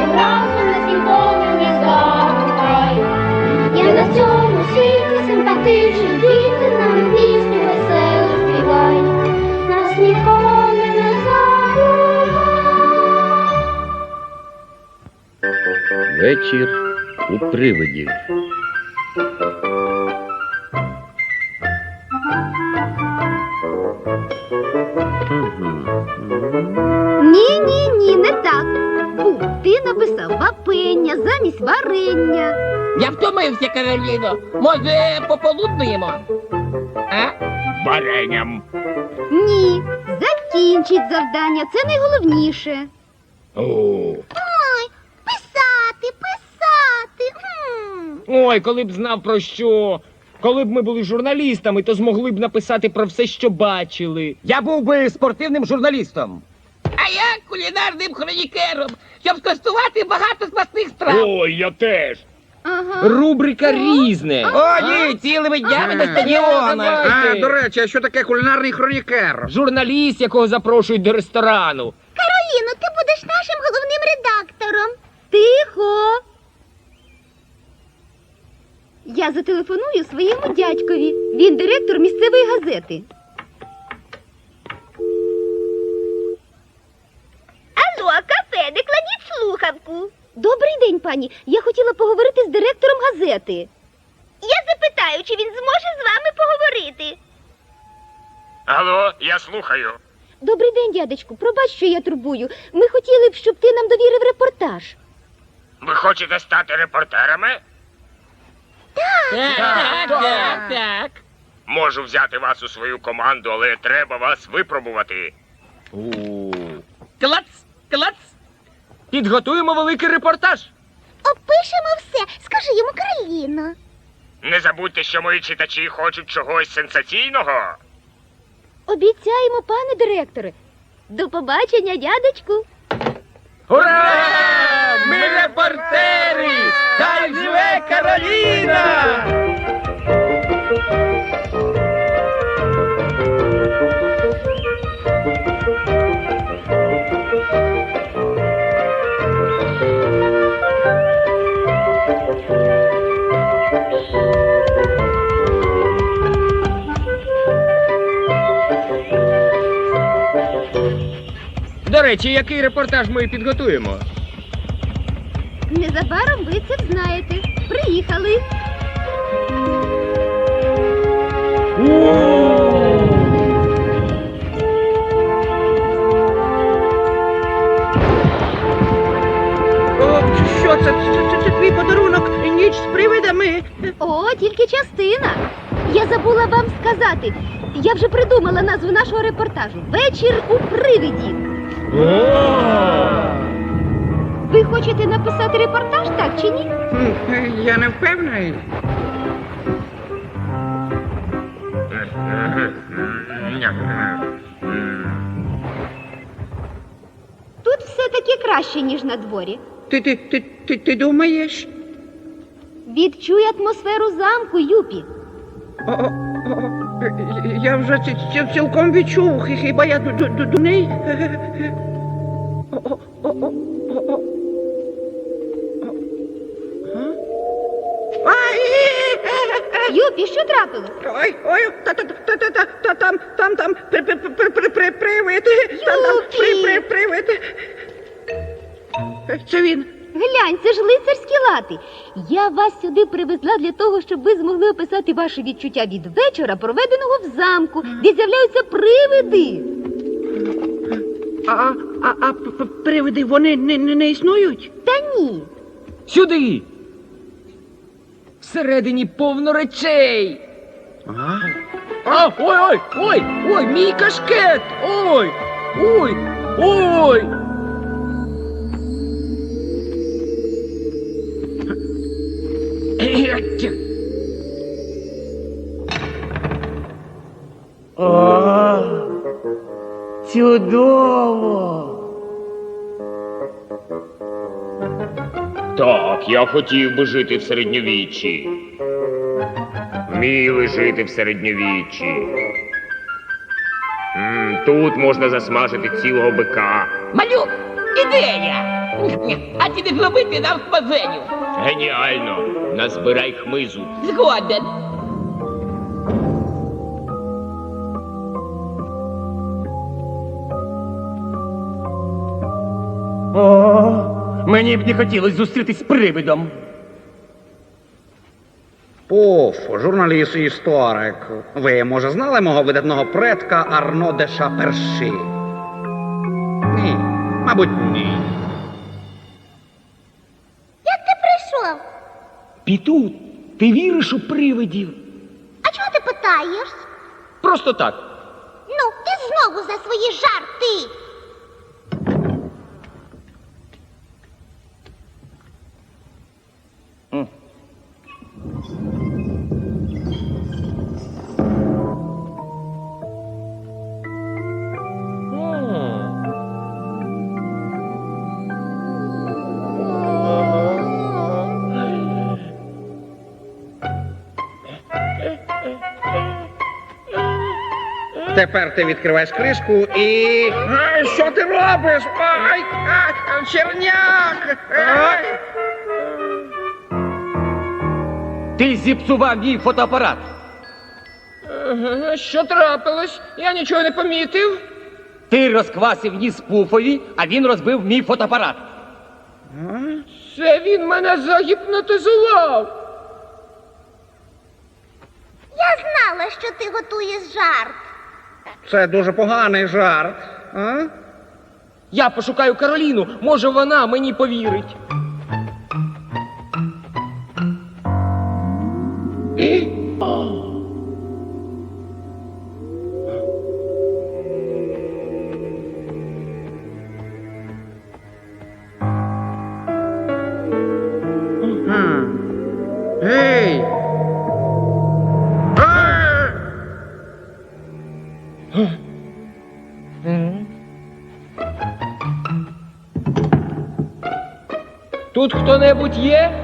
Разом не сніговим заступає. Я на цьому світі симпатичні діти на місці весело співає, на сміховами займа. Вечір у привидів. Ні, ні, ні, не так. Бу, ти написав вапення замість варення. Я втомився, Кароліно. Може, пополуднуємо? А? Вареням. Ні, закінчить завдання, це найголовніше. О, Ой, писати, писати. Ой, коли б знав про що. Коли б ми були журналістами, то змогли б написати про все, що бачили. Я був би спортивним журналістом. А я кулінарним хронікером, щоб скуштувати багато смачних страв. Ой, я теж. Ага. Рубрика різне. О, ні, цілими днями на стадіонах. А, до речі, а що таке кулінарний хронікер? Журналіст, якого запрошують до ресторану. Кароліно, ти будеш нашим головним редактором. Тихо. Я зателефоную своєму дядькові. Він директор місцевої газети. Алло, кафе, не кладіть слухавку. Добрий день, пані. Я хотіла поговорити з директором газети. Я запитаю, чи він зможе з вами поговорити. Алло, я слухаю. Добрий день, дядечку. Пробач, що я турбую. Ми хотіли б, щоб ти нам довірив репортаж. Ви хочете стати репортерами? Так, так, так, так. Можу взяти вас у свою команду, але треба вас випробувати. Клац, клац. Підготуємо великий репортаж. Опишемо все. Скажи йому Кароліно. Не забудьте, що мої читачі хочуть чогось сенсаційного. Обіцяємо, пане директоре. До побачення, дядечку. Ура! Ми репортери! Хай живе Кароліна! Речі, який репортаж ми підготуємо? Незабаром ви це знаєте. Приїхали. О, що це? Це, це, це твій подарунок? Ніч з привидами. О, тільки частина. Я забула вам сказати. Я вже придумала назву нашого репортажу. Вечір у привиді. Ви хочете написати репортаж, так чи ні? Я не впевнений. Тут все таки краще, ніж на дворі. Ти, ти, ти, ти, ти думаєш? Відчуй атмосферу замку, Юпі. О, я вже ці- ці- цілком відчув, хіба я ду- ду- ду- дурний? О, о, о, о, о, о. О. Га? Ай! Юпі, що трапилось? Ой, ой, та, та, та, та, та, та, там, там, там, при, при, при, при, при, привид, там, там, при, при, привид. Це він. Глянь, це ж лицарські лати. Я вас сюди привезла для того, щоб ви змогли описати ваші відчуття від вечора, проведеного в замку, де з'являються привиди. А, а, а, п- привиди, вони не, не, не існують? Та ні. Сюди! Всередині повно речей. А, ой, ой, ой, ой, мій кашкет! Ой, ой, ой. Так, я хотів би жити в середньовіччі. Вміли жити в середньовіччі. М, тут можна засмажити цілого бика. Малюк, ідея. А чи не зробити нам спазеню? Геніально! Назбирай хмизу. Згоден. О, мені б не хотілося зустрітись з привидом. Пуф, журналіст історик. Ви, може, знали мого видатного предка Арнодеша де Ні, мабуть, ні. Піту, ти віриш у привидів? А чого ти питаєш? Просто так. Ну, ти знову за свої жарти. Тепер ти відкриваєш кришку і. Ай, що ти робиш? Ай, ай, черняк! Ай. Ти зіпсував мій фотоапарат. Е, Що трапилось? Я нічого не помітив. Ти розквасив ніс пуфові, а він розбив мій фотоапарат. Це він мене загіпнотизував. Я знала, що ти готуєш жарт. Це дуже поганий жарт. А? Я пошукаю Кароліну, може вона мені повірить. Тут хто-небудь є?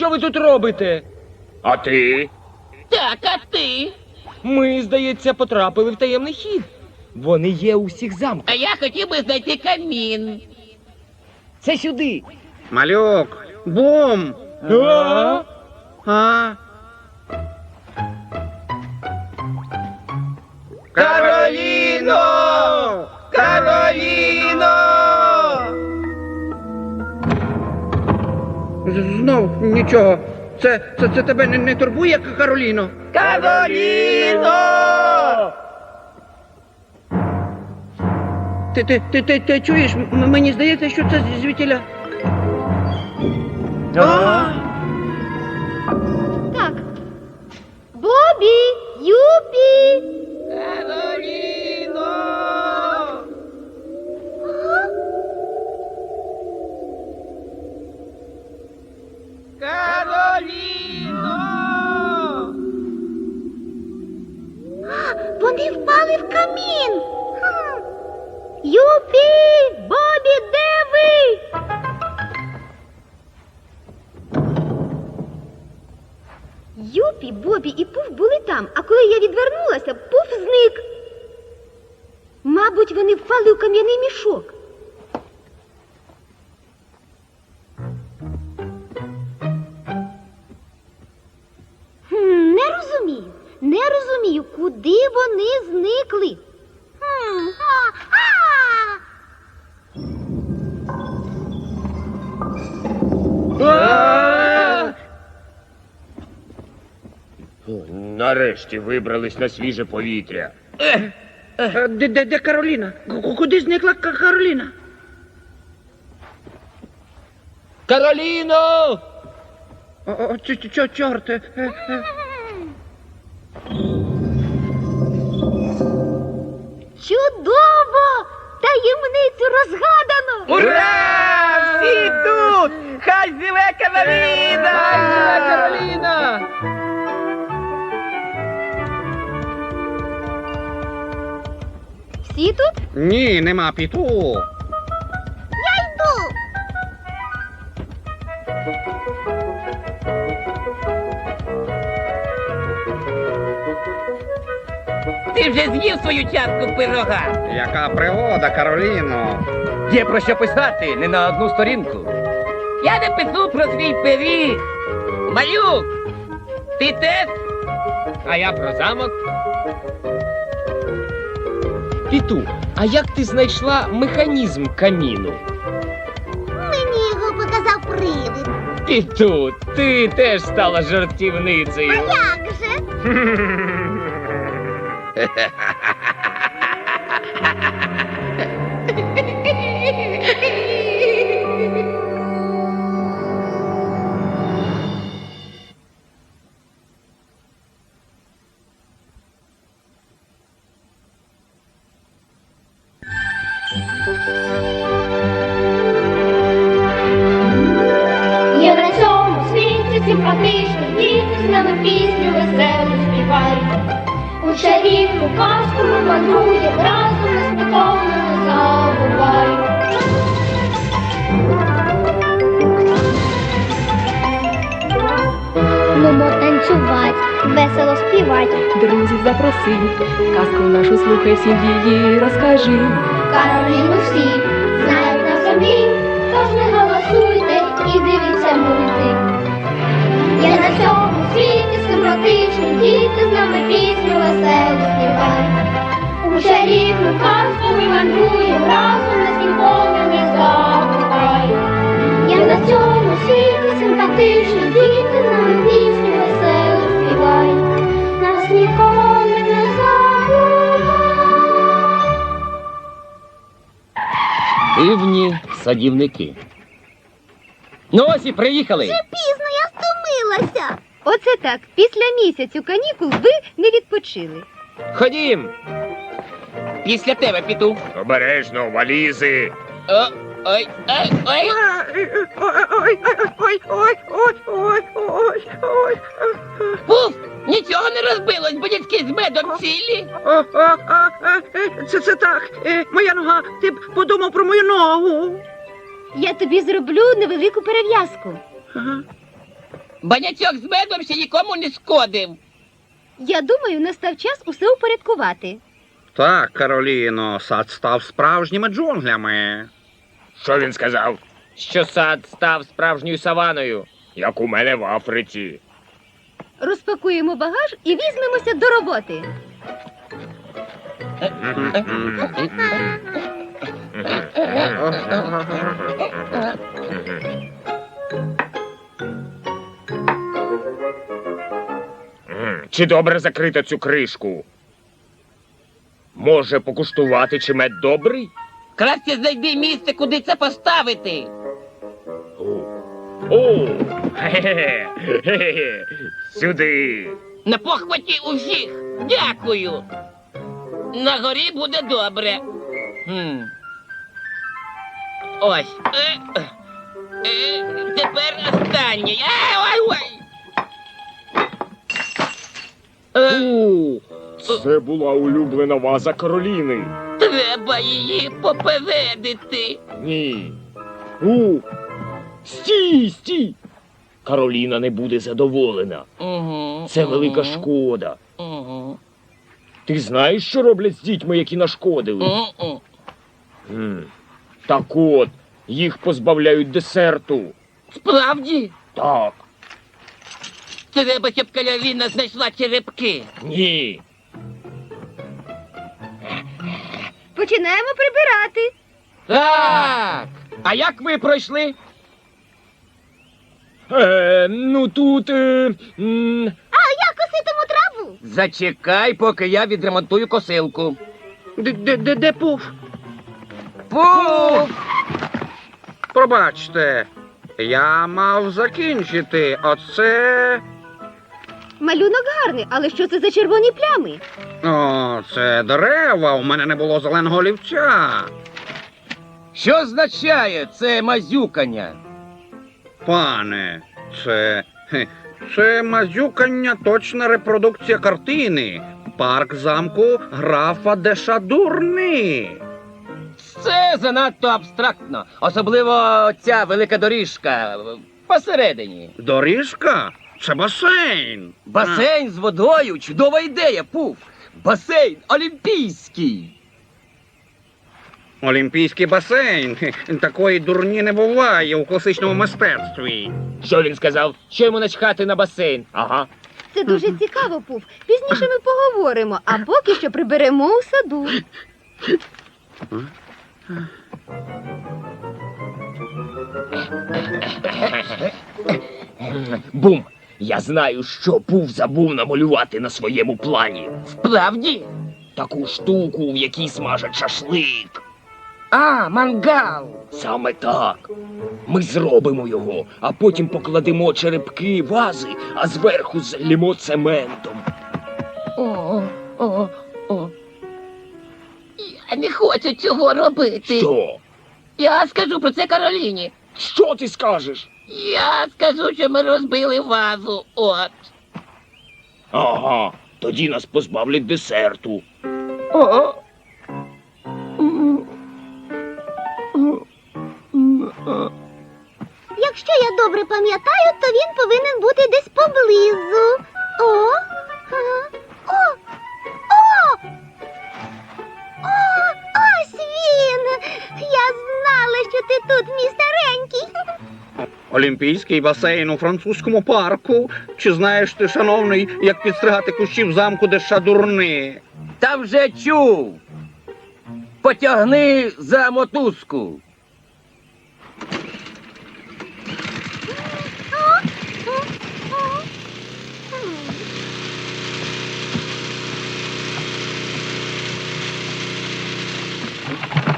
Що ви тут робите? А ти? Так, а ти? Ми, здається, потрапили в таємний хід. Вони є у всіх замках. А я хотів би знайти камін. Це сюди. Малюк! Бум! А? А? Кароліно! Нічого. Це, це, це тебе не, не турбує, Кароліно? Кароліно! Ти, ти, ти, ти, ти чуєш? М- мені здається, що це звітіля. Так. Бобі, Юпі. Кароліно! Кароліно! Вони впали в камін. Юпі! Бобі, де ви? Юпі, Бобі і Пуф були там, а коли я відвернулася, Пуф зник. Мабуть, вони впали у кам'яний мішок. Нарешті вибрались на свіже повітря. Е, Де, де, де Кароліна? Ку- Куди зникла Ка- Кароліна? Кароліно! О, о, чо, чо, чо, чорт. е, е, е. Чудово! Таємницю розгадано! Ура! Всі тут! Хай живе Кароліна! Хай живе Кароліна! Всі тут? Ні, нема піту. Я йду. Ти вже з'їв свою частку пирога. Яка пригода, Кароліно. Є про що писати не на одну сторінку. Я напишу про свій пиріг. Малюк, ти теж? А я про замок. Піту, а як ти знайшла механізм каміну? Мені його показав привид. Піту, ти теж стала жартівницею. А Як же? У чарівну казку ми мандруємо разом, нас ніколи не забувають. Є на цьому світі симпатичні діти, з нами пісню веселу співають. Нас ніколи не забувають. Дивні садівники. Ну ось і приїхали. Пізно я стомилася. Оце так. Після місяцю канікул ви не відпочили. Ходім. Після тебе піду. Обережно, валізи. О, ой, ой, ой. Ой, ой, ой, ой, ой, ой, ой, ой. Пуф, нічого не розбилось, бо дітки з медом цілі. О, о, а, е, Це, це так. е, Моя нога, ти б подумав про мою ногу. Я тобі зроблю невелику перев'язку. Ага. Банячок з медом ще нікому не шкодив. Я думаю, настав час усе упорядкувати. Так, Кароліно, сад став справжніми джунглями. Що він сказав? Що сад став справжньою саваною. Як у мене в Африці. Розпакуємо багаж і візьмемося до роботи. Чи добре закрито цю кришку? Може покуштувати, чи мед добрий? Краще знайди місце, куди це поставити. О, О, хе-хе, хе-хе, сюди. На похваті у всіх. Дякую. На горі буде добре. Хм. Ось. Е, е, е, тепер останнє. Е, ой, ой. Е, це була улюблена ваза Кароліни. треба її попередити. Ні. У. Стій, стій. Кароліна не буде задоволена. Угу, Це велика угу, шкода. Угу, Ти знаєш, що роблять з дітьми, які нашкодили? угу. М. Так от, їх позбавляють десерту. Справді? Так, Треба, щоб Калявіна знайшла черепки. ні. Починаємо прибирати. Так. А як ви пройшли? Е, ну тут. Е, м, А я коситиму траву. Зачекай, поки я відремонтую косилку. Де, де, де, де пуф? Пуф! Пробачте, я мав закінчити. Оце. Малюнок гарний, але що це за червоні плями? О, це дерева. У мене не було зеленого олівця. Що означає це мазюкання? Пане, це. хе, Це мазюкання точна репродукція картини. Парк замку графа де Шадурни. Це занадто абстрактно, особливо ця велика доріжка е, посередині. Доріжка? Це басейн. Басейн з водою чудова ідея, пуф. Басейн олімпійський. Олімпійський басейн. Хе, Такої дурні не буває у класичному мистецтві. Що він сказав? Що йому начхати на басейн? Ага. Це дуже цікаво, Пуф. Пізніше ми поговоримо, а поки що приберемо у саду. Бум! Я знаю, що Пуф забув намалювати на своєму плані. Справді? Таку штуку, в якій смажать шашлик. А, мангал. Саме так. Ми зробимо його, а потім покладемо черепки вази, а зверху залімо цементом. О, о, о. Я не хочу цього робити. Що? Я скажу про це Кароліні. Що ти скажеш? Я скажу, що ми розбили вазу. От. Ага, тоді нас позбавлять десерту. О. Якщо я добре пам'ятаю, то він повинен бути десь поблизу. О! ага, О! О! О! Ось він! Я знала, що ти тут, мій старенький. Олімпійський басейн у французькому парку. Чи знаєш ти, шановний, як підстригати кущі в замку де Шадурни? Та вже чув. Потягни за мотузку.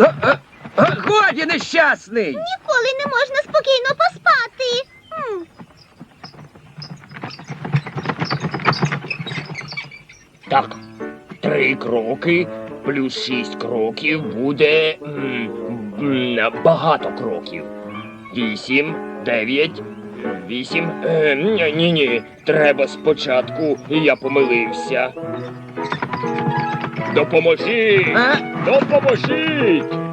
Е, е, Годі нещасний! Ніколи не можна спокійно поспати. М. Так, три кроки плюс шість кроків буде м, м, багато кроків. Вісім, дев'ять, вісім. Е, ні, ні, ні. Треба спочатку. Я помилився. Допоможіть! А? Допоможіть!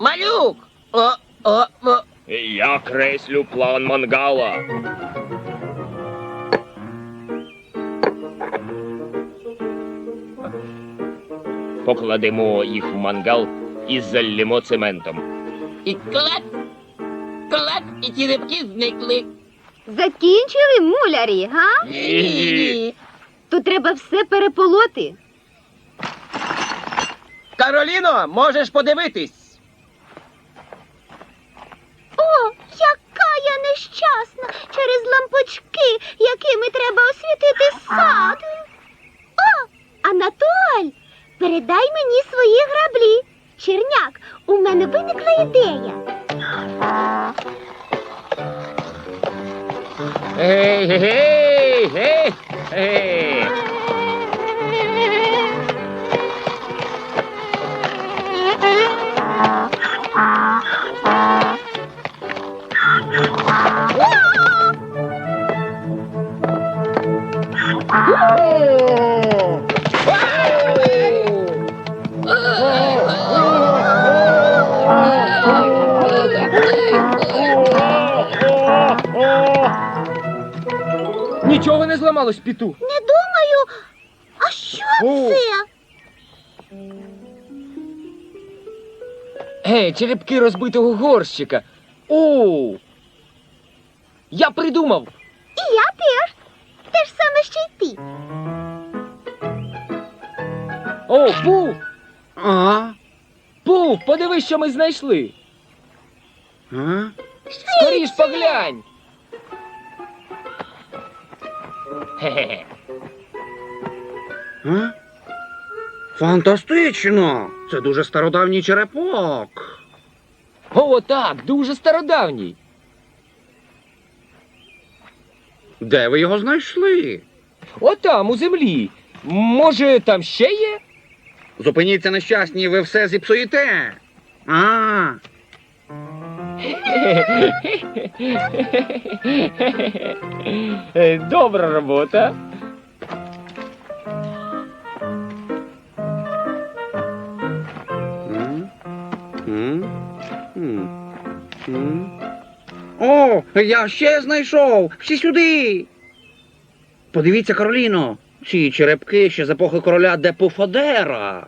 Малюк. О, о, о. Я креслю план мангала. Покладемо їх в мангал і заллємо цементом. І клац. Клац, і ті рибки зникли. Закінчили мулярі, га? Ні. Тут треба все переполоти. Кароліно, можеш подивитись. О, яка я нещасна через лампочки, якими треба освітити сад. О, Анатоль, передай мені свої граблі. Черняк, у мене виникла ідея. Гей, гей, гей, гей. Нічого не зламалось, піту. не думаю. А що О. це? Гей, черепки розбитого горщика. О! Я придумав. І я теж. Те ж саме, що й ти. О, Пуф! А? Пуф, подивись, що ми знайшли. А? Скоріш поглянь. Хе-хе. А? Фантастично! Це дуже стародавній черепок. О, так, дуже стародавній. Де ви його знайшли? Отам, у землі. Може, там ще є? Зупиніться нещасні, ви все зіпсуєте. А, Е, Добра робота. Я ще знайшов! Всі сюди! Подивіться, Кароліно, ці черепки ще з епохи короля Депуфадера.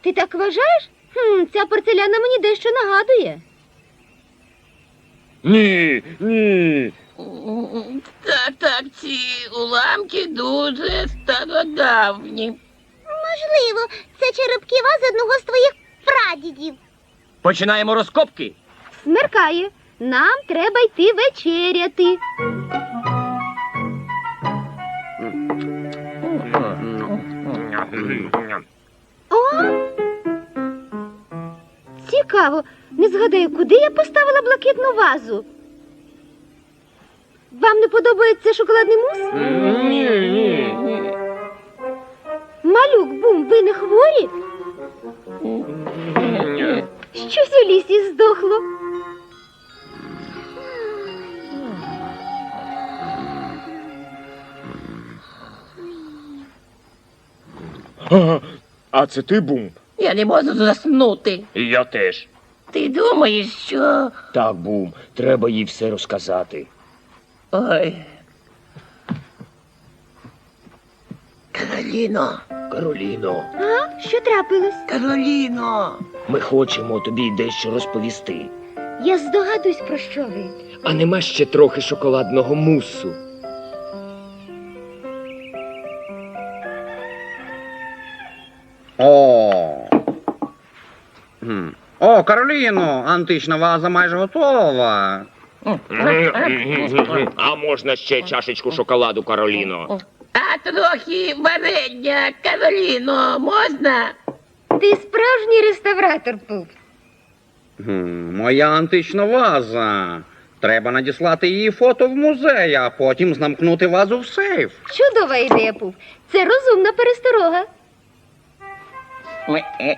Ти так вважаєш? Хм, ця порцеляна мені дещо нагадує. Ні, ні. Так, так, ці уламки дуже стародавні. Можливо, це черепки вас одного з твоїх прадідів. Починаємо розкопки. Смеркає. Нам треба йти вечеряти. О! Цікаво. Не згадаю, куди я поставила блакитну вазу. Вам не подобається шоколадний мус? Ні, ні. Малюк, бум, ви не хворі? Щось у лісі здохло. А, це ти бум? Я не можу заснути. І я теж. Ти думаєш, що. Так, бум, треба їй все розказати. Ой. Кароліно, Кароліно, А? Що трапилось? Кароліно. ми хочемо тобі дещо розповісти. Я здогадуюсь, про що ви. А нема ще трохи шоколадного мусу. О, Кароліно, антична ваза майже готова. А можна ще чашечку шоколаду, Кароліно? А трохи варення, Кароліно, можна? Ти справжній реставратор, Пуп. Гм, Моя антична ваза. Треба надіслати її фото в музей, а потім замкнути вазу в сейф. Чудова ідея, Пуп. Це розумна пересторога. Е,